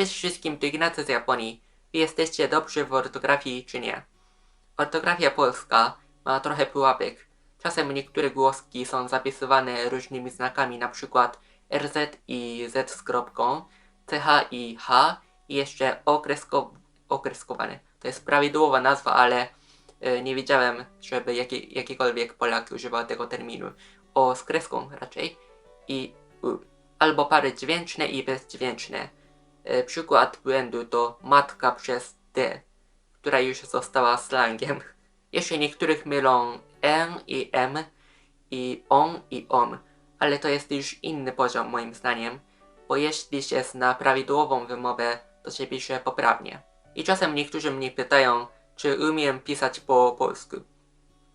Cześć wszystkim, tu Ignacy z Japonii. Wy jesteście dobrzy w ortografii czy nie? Ortografia polska ma trochę pułapek. Czasem niektóre głoski są zapisywane różnymi znakami, na przykład RZ i Z z kropką, CH i H i jeszcze okresko, okreskowane. To jest prawidłowa nazwa, ale e, nie wiedziałem, żeby jaki, jakikolwiek Polak używał tego terminu. O, z kreską raczej. I U. Albo pary dźwięczne i bezdźwięczne. E, przykład błędu to matka przez D, która już została slangiem. Jeszcze niektórych mylą N i M i on i om, ale to jest już inny poziom moim zdaniem, bo jeśli się zna prawidłową wymowę, to się pisze poprawnie. I czasem niektórzy mnie pytają, czy umiem pisać po polsku.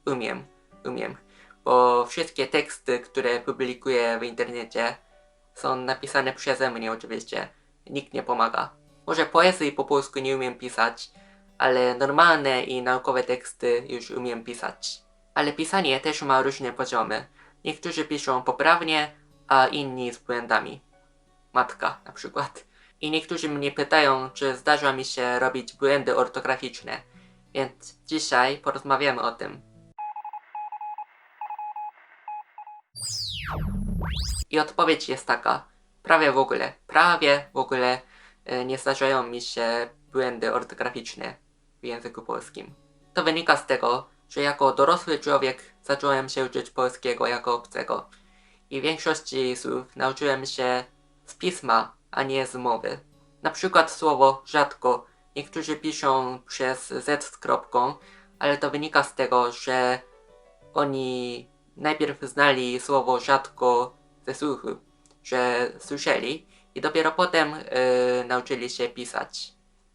Umiem, umiem, bo wszystkie teksty, które publikuję w internecie, są napisane przeze mnie oczywiście. Nikt nie pomaga. Może poezji po polsku nie umiem pisać, ale normalne i naukowe teksty już umiem pisać. Ale pisanie też ma różne poziomy. Niektórzy piszą poprawnie, a inni z błędami. Matka na przykład. I niektórzy mnie pytają, czy zdarza mi się robić błędy ortograficzne. Więc dzisiaj porozmawiamy o tym. I odpowiedź jest taka. Prawie w ogóle, prawie w ogóle e, nie zdarzają mi się błędy ortograficzne w języku polskim. To wynika z tego, że jako dorosły człowiek zacząłem się uczyć polskiego jako obcego. I większości słów nauczyłem się z pisma, a nie z mowy. Na przykład słowo rzadko niektórzy piszą przez Z z kropką, ale to wynika z tego, że oni najpierw znali słowo rzadko ze słuchu, że słyszeli i dopiero potem y, nauczyli się pisać.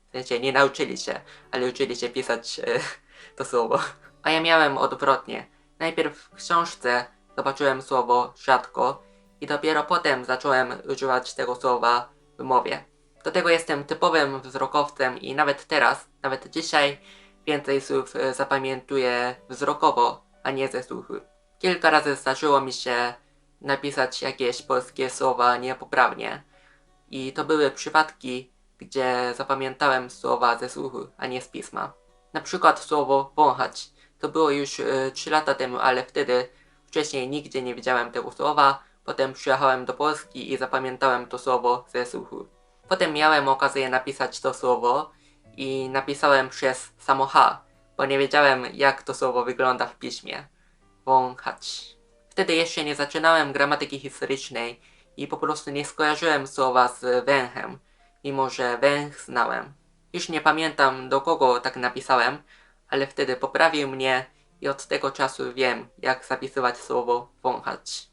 W sensie nie nauczyli się, ale uczyli się pisać y, to słowo. A ja miałem odwrotnie. Najpierw w książce zobaczyłem słowo rzadko i dopiero potem zacząłem używać tego słowa w mowie. Do tego jestem typowym wzrokowcem i nawet teraz, nawet dzisiaj więcej słów y, zapamiętuję wzrokowo, a nie ze słuchu. Kilka razy zdarzyło mi się napisać jakieś polskie słowa niepoprawnie. I to były przypadki, gdzie zapamiętałem słowa ze słuchu, a nie z pisma. Na przykład słowo wąchać. To było już y, 3 lata temu, ale wtedy wcześniej nigdzie nie widziałem tego słowa. Potem przyjechałem do Polski i zapamiętałem to słowo ze słuchu. Potem miałem okazję napisać to słowo i napisałem przez samo H, bo nie wiedziałem jak to słowo wygląda w piśmie. Wąchać. Wtedy jeszcze nie zaczynałem gramatyki historycznej i po prostu nie skojarzyłem słowa z węchem, mimo że węch znałem. Już nie pamiętam do kogo tak napisałem, ale wtedy poprawił mnie i od tego czasu wiem, jak zapisywać słowo wąchać.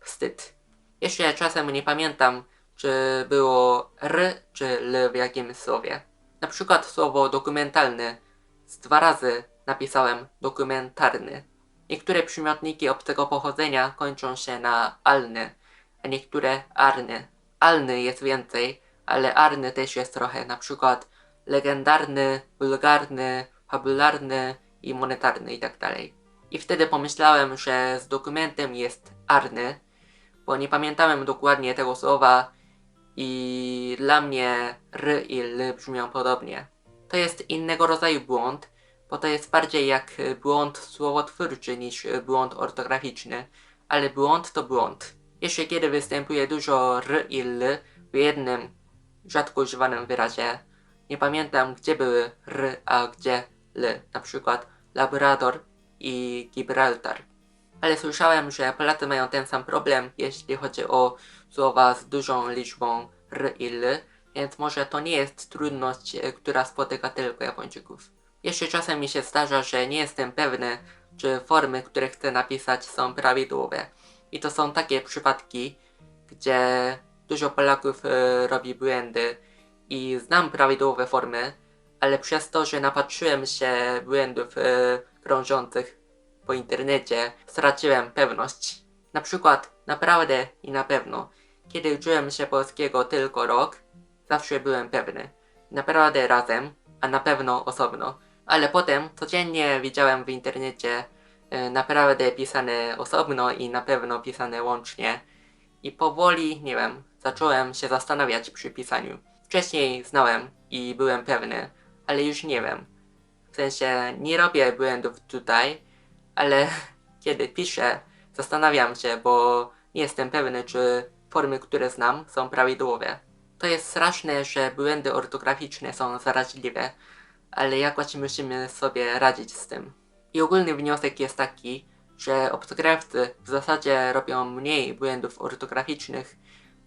Wstyd. Jeszcze czasem nie pamiętam, czy było r czy l w jakimś słowie. Na przykład słowo dokumentalny z dwa razy napisałem dokumentarny. Niektóre przymiotniki obcego pochodzenia kończą się na alny, a niektóre arny. Alny jest więcej, ale arny też jest trochę, na przykład legendarny, wulgarny, fabularny i monetarny i tak. I wtedy pomyślałem, że z dokumentem jest arny, bo nie pamiętałem dokładnie tego słowa i dla mnie r i l brzmią podobnie. To jest innego rodzaju błąd, bo to jest bardziej jak e, błąd słowotwórczy niż e, błąd ortograficzny, ale błąd to błąd. Jeszcze kiedy występuje dużo r i l w jednym rzadko używanym wyrazie, nie pamiętam gdzie były r, a gdzie l, na przykład Labrador i Gibraltar. Ale słyszałem, że Polacy mają ten sam problem, jeśli chodzi o słowa z dużą liczbą r i l, więc może to nie jest trudność, e, która spotyka tylko Japończyków. Jeszcze czasem mi się zdarza, że nie jestem pewny, czy formy, które chcę napisać są prawidłowe. I to są takie przypadki, gdzie dużo Polaków e, robi błędy i znam prawidłowe formy, ale przez to, że napatrzyłem się błędów e, krążących po internecie, straciłem pewność. Na przykład naprawdę i na pewno, kiedy uczyłem się polskiego tylko rok, zawsze byłem pewny. Naprawdę razem, a na pewno osobno. Ale potem codziennie widziałem w internecie e, naprawdę pisane osobno i na pewno pisane łącznie. I powoli, nie wiem, zacząłem się zastanawiać przy pisaniu. Wcześniej znałem i byłem pewny, ale już nie wiem. W sensie nie robię błędów tutaj, ale kiedy piszę, zastanawiam się, bo nie jestem pewny, czy formy, które znam, są prawidłowe. To jest straszne, że błędy ortograficzne są zaraźliwe, ale jakoś musimy sobie radzić z tym. I ogólny wniosek jest taki, że obcokrajowcy w zasadzie robią mniej błędów ortograficznych,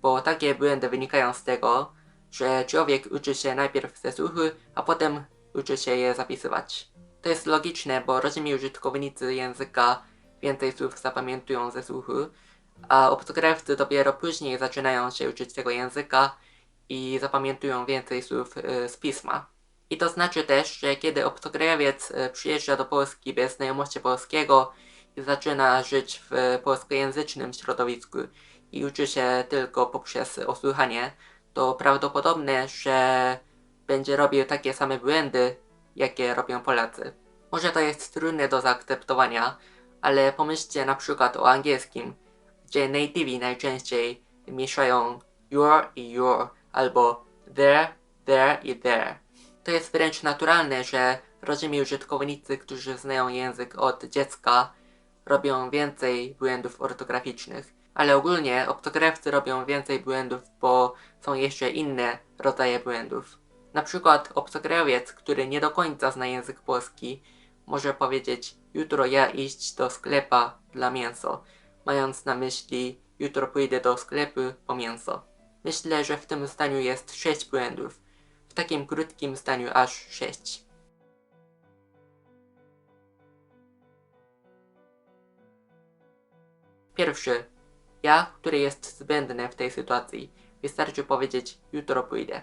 bo takie błędy wynikają z tego, że człowiek uczy się najpierw ze słuchu, a potem uczy się je zapisywać. To jest logiczne, bo rodzimi użytkownicy języka więcej słów zapamiętują ze słuchu, a obcokrajowcy dopiero później zaczynają się uczyć tego języka i zapamiętują więcej słów y, z pisma. I to znaczy też, że kiedy obcokrajowiec y, przyjeżdża do Polski bez znajomości polskiego i zaczyna żyć w polskojęzycznym środowisku i uczy się tylko poprzez osłuchanie, to prawdopodobne, że będzie robił takie same błędy, jakie robią Polacy. Może to jest trudne do zaakceptowania, ale pomyślcie na przykład o angielskim, gdzie nativi najczęściej mieszają your i your, albo there, there i there. To jest wręcz naturalne, że rodzimi użytkownicy, którzy znają język od dziecka, robią więcej błędów ortograficznych. Ale ogólnie obcokrajowcy robią więcej błędów, bo są jeszcze inne rodzaje błędów. Na przykład obcokrajowiec, który nie do końca zna język polski, może powiedzieć jutro ja iść do sklepa dla mięso, mając na myśli jutro pójdę do sklepu po mięso. Myślę, że w tym zdaniu jest sześć błędów. W takim krótkim zdaniu aż sześć. Pierwszy. Ja, który jest zbędny w tej sytuacji. Wystarczy powiedzieć jutro pójdę.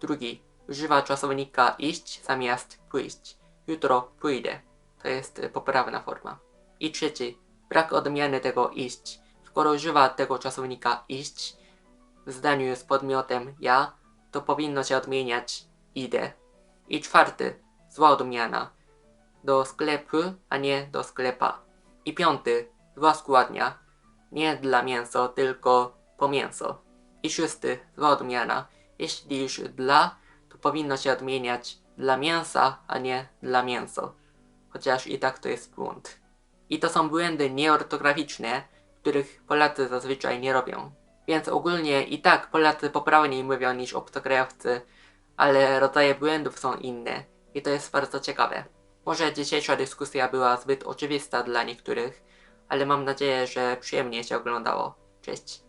Drugi. Używa czasownika iść zamiast pójść. Jutro pójdę. To jest poprawna forma. I trzeci. Brak odmiany tego iść. Skoro używa tego czasownika iść w zdaniu z podmiotem ja, to powinno się odmieniać idę. I czwarty. Zła odmiana. Do sklepu, a nie do sklepa. I piąty. Zła składnia. Nie dla mięso, tylko po mięso. I szósty. Zła odmiana. Jeśli już dla, to powinno się odmieniać dla mięsa, a nie dla mięso. Chociaż i tak to jest błąd. I to są błędy nieortograficzne, których Polacy zazwyczaj nie robią. Więc ogólnie i tak Polacy poprawniej mówią niż obcokrajowcy, ale rodzaje błędów są inne i to jest bardzo ciekawe. Może dzisiejsza dyskusja była zbyt oczywista dla niektórych, ale mam nadzieję, że przyjemnie się oglądało. Cześć.